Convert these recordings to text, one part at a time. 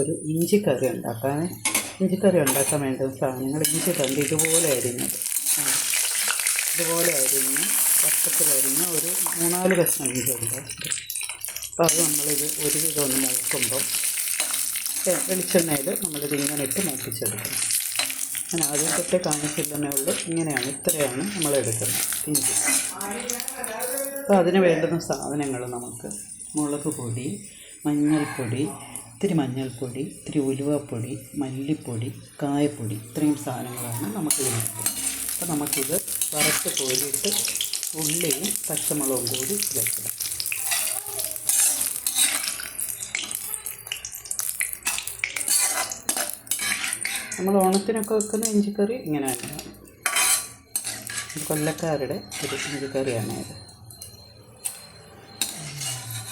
ഒരു ഇഞ്ചി കറി ഉണ്ടാക്കാൻ ഇഞ്ചി കറി ഉണ്ടാക്കാൻ വേണ്ട സാധനങ്ങൾ ഇഞ്ചി കണ്ട് ഇതുപോലെ അരിഞ്ഞത്. ഇതുപോലെ അരിഞ്ഞ് പച്ചത്തിലരിഞ്ഞ് ഒരു മൂന്നാൽ കഷ്ണം ഇഞ്ചി ഉണ്ട്. അപ്പോൾ അത് നമ്മളിത് ഒരു ഇതൊന്ന് നോക്കുമ്പം വെളിച്ചെണ്ണയിൽ നമ്മളിത് ഇങ്ങനെ ഇട്ട് മൂപ്പിച്ചെടുക്കണം. ഞാൻ ആദ്യം തൊട്ടേ കാണിച്ചില്ലെന്നേ ഉള്ളൂ. ഇങ്ങനെയാണ് ഇത്രയാണ് നമ്മൾ എടുക്കുന്നത് ഇഞ്ചി. അപ്പോൾ അതിന് വേണ്ടുന്ന സാധനങ്ങൾ നമുക്ക് മുളക് പൊടി മഞ്ഞൾപ്പൊടി ഇത്തിരി മഞ്ഞൾപ്പൊടി ഇത്തിരി ഉലുവപ്പൊടി മല്ലിപ്പൊടി കായപ്പൊടി ഇത്രയും സാധനങ്ങളാണ് നമുക്ക് വേണ്ടത് അപ്പോൾ നമുക്കിത് വറുത്ത് കോരിയിട്ട് ഉള്ളിയും പച്ചമുളകും കൂടി ചേർക്കണം നമ്മൾ ഓണത്തിനൊക്കെ വെക്കുന്ന ഇഞ്ചിക്കറി ഇങ്ങനെ കൊല്ലക്കാരുടെ ഒരു ഇഞ്ചിക്കറിയാണ് ഇത്.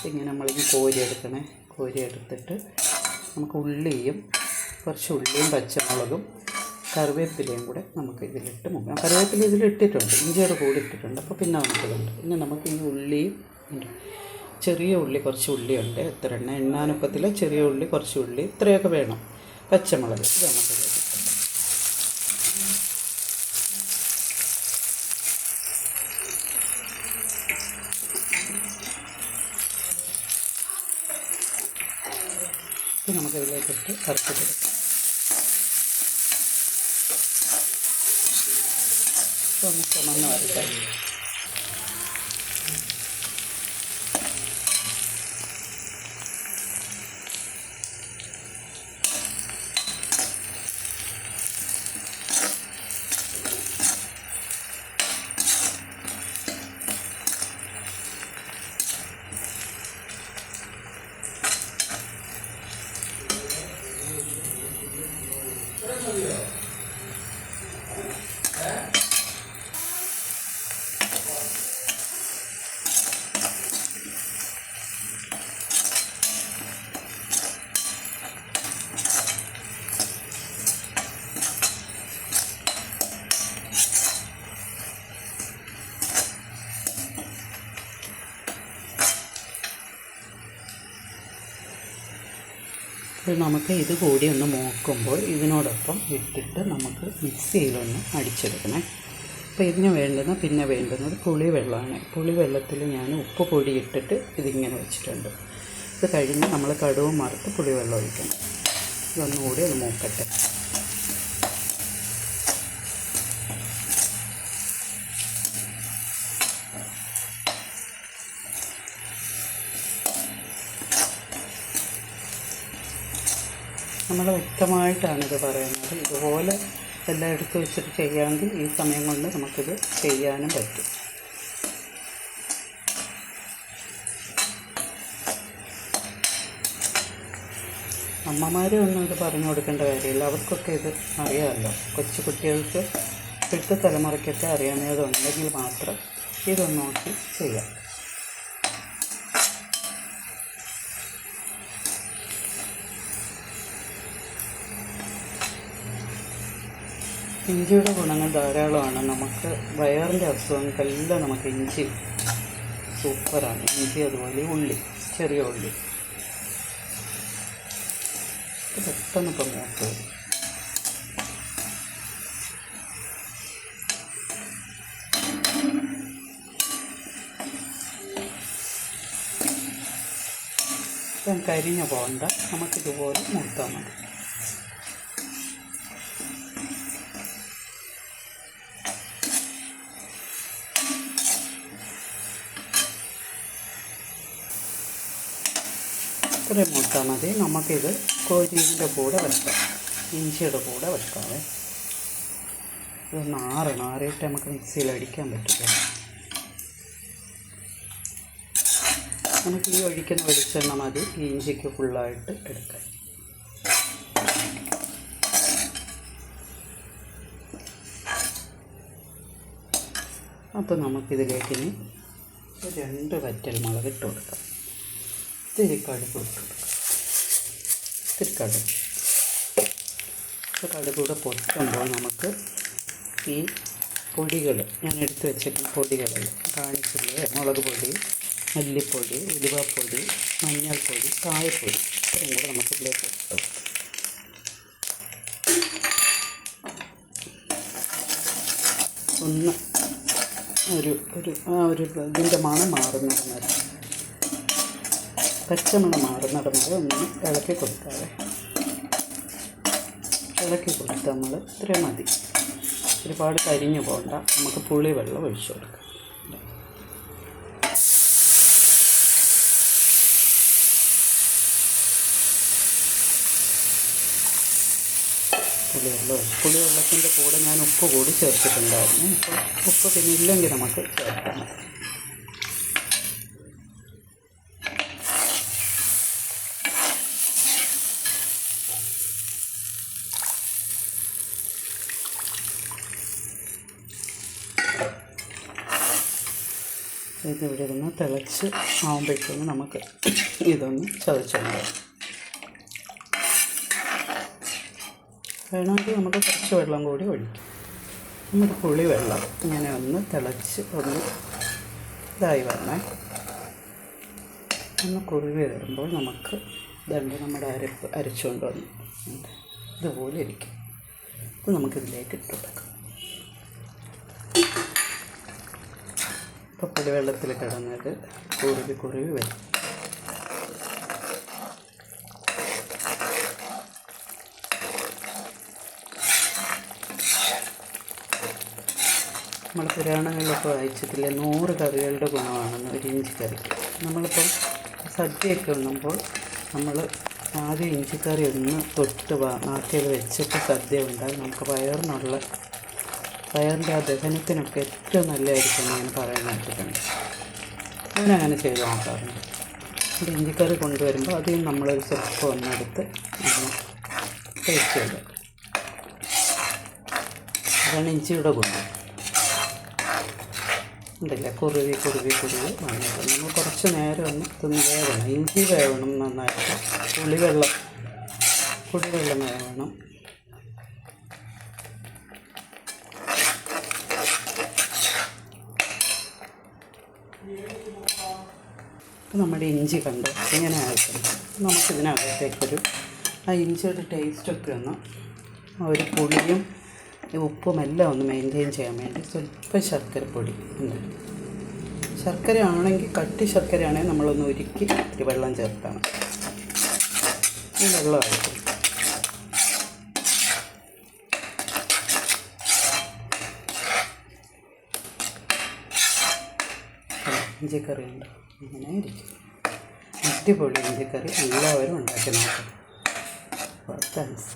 ഇങ്ങനെ നമ്മളിത് കോരിയെടുക്കണേ. കോരിയെടുത്തിട്ട് നമുക്ക് ഉള്ളിയും കുറച്ച് ഉള്ളിയും പച്ചമുളകും കറിവേപ്പിലയും കൂടെ നമുക്ക് ഇതിലിട്ട് മുക്കാം. കറിവേപ്പില ഇതിലിട്ടിട്ടുണ്ട് ഇഞ്ചിയുടെ കൂടി ഇട്ടിട്ടുണ്ട്. അപ്പോൾ പിന്നെ നമുക്കിതുണ്ട് പിന്നെ നമുക്ക് ഈ ഉള്ളിയും ചെറിയ ഉള്ളി കുറച്ച് ഉള്ളിയുണ്ട് എത്ര എണ്ണ? എണ്ണാനുപ്പത്തിൽ ചെറിയ ഉള്ളി കുറച്ച് ഉള്ളി ഇത്രയൊക്കെ വേണം. പച്ചമുളക്. ഇത് നമുക്ക് ഇതിലിട്ട് നമുക്ക് ഇതിലേക്കിട്ട് കറുത്ത് കൊടുക്കാം ഒന്ന് ചുമന്ന് നമുക്ക് ഇത് കൂടി ഒന്ന് മൂക്കുമ്പോൾ ഇതിനോടൊപ്പം ഇട്ടിട്ട് നമുക്ക് മിക്സിയിലൊന്ന് അടിച്ചെടുക്കണേ. അപ്പോൾ ഇതിന് വേണ്ടുന്ന പിന്നെ വേണ്ടുന്നത് പുളി വെള്ളമാണ് പുളി വെള്ളത്തിൽ ഞാൻ ഉപ്പ് പൊടി ഇട്ടിട്ട് ഇതിങ്ങനെ വെച്ചിട്ടുണ്ട്. ഇത് കഴിഞ്ഞ് നമ്മൾ കടുവും മറുത്ത് പുളി വെള്ളം ഒഴിക്കണം. ഇതൊന്നുകൂടി ഒന്ന് മൂക്കട്ടെ. നമ്മൾ വ്യക്തമായിട്ടാണ് ഇത് പറയുന്നത്. ഇതുപോലെ എല്ലാം എടുത്തു വെച്ചിട്ട് ചെയ്യാമെങ്കിൽ ഈ സമയം കൊണ്ട് നമുക്കിത് ചെയ്യാനും പറ്റും. അമ്മമാരെ ഒന്നും ഇത് പറഞ്ഞു കൊടുക്കേണ്ട കാര്യമില്ല. അവർക്കൊക്കെ ഇത് അറിയാമല്ലോ. കൊച്ചു കുട്ടികൾക്ക് ഇപ്പോഴത്തെ തലമുറയ്ക്കൊക്കെ അറിയാവുന്നതുണ്ടെങ്കിൽ മാത്രം ഇതൊന്ന് നോക്കി ചെയ്യാം. ഇഞ്ചിയുടെ ഗുണങ്ങൾ ധാരാളമാണ്. നമുക്ക് വയറിന്റെ അസുഖങ്ങൾക്കെല്ലാം നമുക്ക് ഇഞ്ചി. സൂപ്പറാണ്. ഇഞ്ചി അതുപോലെ ഉള്ളി ചെറിയ ഉള്ളി. പെട്ടെന്ന് ഇപ്പം മൂത്ത് കരിഞ്ഞ പോകണ്ട നമുക്കിതുപോലെ മൂത്താൽ മതി. ഇത്രയും മുട്ടാൽ മതി. നമുക്കിത് കോരിയുടെ കൂടെ വെക്കാം. ഇഞ്ചിയുടെ കൂടെ വെക്കാവേ ഇതൊന്ന് ആറണം ആറിയിട്ട് നമുക്ക് മിക്സിയിൽ അടിക്കാൻ പറ്റില്ല. നമുക്ക് ഈ ഒഴിക്കുന്ന വെളിച്ചെണ്ണ മതി. ഈ ഇഞ്ചിക്ക് ഫുള്ളായിട്ട് എടുക്കാം. അപ്പോൾ നമുക്കിതിലേക്ക് ഇനി രണ്ട് വറ്റൽ മുളക് ഇട്ട് കൊടുക്കാം. തിരിക്കാട് കടുക് തിരിക്കാട് ഇത്തിരി കടുക് കടുകൂടെ പൊട്ടുമ്പോൾ നമുക്ക് ഈ പൊടികൾ ഞാൻ എടുത്തു വെച്ചിട്ട് പൊടികളിൽ കാണിച്ചില്ലേ? മുളക് പൊടി മല്ലിപ്പൊടി ഉലുവപ്പൊടി മഞ്ഞൾപ്പൊടി കായപ്പൊടി ഇത്രയും കൂടെ നമുക്ക് ഇതിലേക്ക് ഒന്ന് ഒരു ഒരു ആ ഒരു ഇതിന്റെ മണം മാറുന്ന പച്ചമണം മാറുന്നത്. വരെ ഒന്ന് ഇളക്കി കൊടുക്കാതെ ഇളക്കി കൊടുത്ത് നമ്മൾ ഇത്രയും മതി. ഒരുപാട് കരിഞ്ഞു പോകണ്ട നമുക്ക് പുളി വെള്ളം ഒഴിച്ചു കൊടുക്കാം. പുളിവെള്ളം പുളിവെള്ളത്തിന്റെ കൂടെ ഞാൻ ഉപ്പ് കൂടി ചേർത്തിട്ടുണ്ടായിരുന്നു. ഇപ്പോൾ ഉപ്പ് പിന്നെ ഇല്ലെങ്കിൽ നമുക്ക് ചേർക്കാം. ഇത് ഇവിടെ ഇരുന്ന് തിളച്ച് ആകുമ്പോഴത്തേക്കും നമുക്ക് ഇതൊന്ന് ചതച്ചുണ്ടാകും വേണമെങ്കിൽ നമുക്ക് കുറച്ച് വെള്ളം കൂടി ഒഴിക്കാം. നമ്മുടെ പുളി വെള്ളം ഇങ്ങനെ ഒന്ന് തിളച്ച് ഒന്ന് ഇതായി വരണേ. ഒന്ന് കുറുകി വരുമ്പോൾ നമുക്ക് ഇതുണ്ട് നമ്മുടെ അരപ്പ് അരച്ചുകൊണ്ട് വന്നു ഇതുപോലെ ഇരിക്കും. ഇത് നമുക്കിതിലേക്ക് ഇട്ട് കൊടുക്കാം. ഇപ്പോൾ പുളിവെള്ളത്തിൽ കിടന്നത് കുറുവി കുറുവി വരും. നമ്മൾ പുരാണങ്ങളിലൊക്കെ വായിച്ചിട്ടില്ലേ നൂറ് കറികളുടെ ഗുണമാണെന്ന് ഒരു ഇഞ്ചി കറിക്ക് നമ്മളിപ്പം സദ്യയൊക്കെ ഉണ്ണുമ്പോൾ നമ്മൾ ആദ്യം ഇഞ്ചിക്കറി ഒന്ന് തൊട്ട് നാട്ടിൽ വെച്ചിട്ട് സദ്യ ഉണ്ടാകും. നമുക്ക് വയറിനുള്ള വയറിന്റെ ആ ദഹനത്തിനൊക്കെ ഏറ്റവും നല്ലതായിരിക്കും ഞാൻ പറയാൻ കേട്ടിട്ടുണ്ട്. ഞാനങ്ങനെ ചെയ്ത് നോക്കാറുണ്ട്. അപ്പോൾ ഇഞ്ചിക്കറി കൊണ്ടുവരുമ്പോൾ അതിൽ നമ്മളൊരു സ്വർപ്പ് ഒന്നെടുത്ത് ഒന്ന് ടേസ്റ്റ് ചെയ്ത്. അതാണ് ഇഞ്ചിയുടെ ഗുണം. ഉണ്ടല്ലേ? കുറുവി കുറുവി കുറുവി വന്നിട്ട് നമ്മൾ കുറച്ച് നേരം ഒന്ന് തിന്ന് വേവണം. ഇഞ്ചി വേവണം നന്നായിട്ട്. പുളിവെള്ളം പുളിവെള്ളം വേവണം. ഇപ്പം നമ്മുടെ ഇഞ്ചി കണ്ടോ? ഇങ്ങനെ ആയിട്ടുണ്ട് നമുക്കിതിനകത്തേക്കൊരു ആ ഇഞ്ചിയുടെ ടേസ്റ്റൊക്കെ ഒന്ന് ആ ഒരു പുളിയും ഉപ്പും എല്ലാം ഒന്ന് മെയിന്റെയിൻ ചെയ്യാൻ വേണ്ടി സ്വല്പം ശർക്കരപ്പൊടി ഉണ്ട്. ശർക്കര ആണെങ്കിൽ കട്ടി ശർക്കര ആണെങ്കിൽ നമ്മളൊന്ന് ഉരുക്കി ഇത്തിരി വെള്ളം ചേർത്താണ്. ഈ വെള്ളമായിട്ട് ഇഞ്ചിക്കറി ഉണ്ട് ഇങ്ങനെ ഇരിക്കും അടിപൊളി ഇഞ്ചിക്കറി എല്ലാവരും ഉണ്ടാക്കി നോക്കാം. താങ്ക്സ്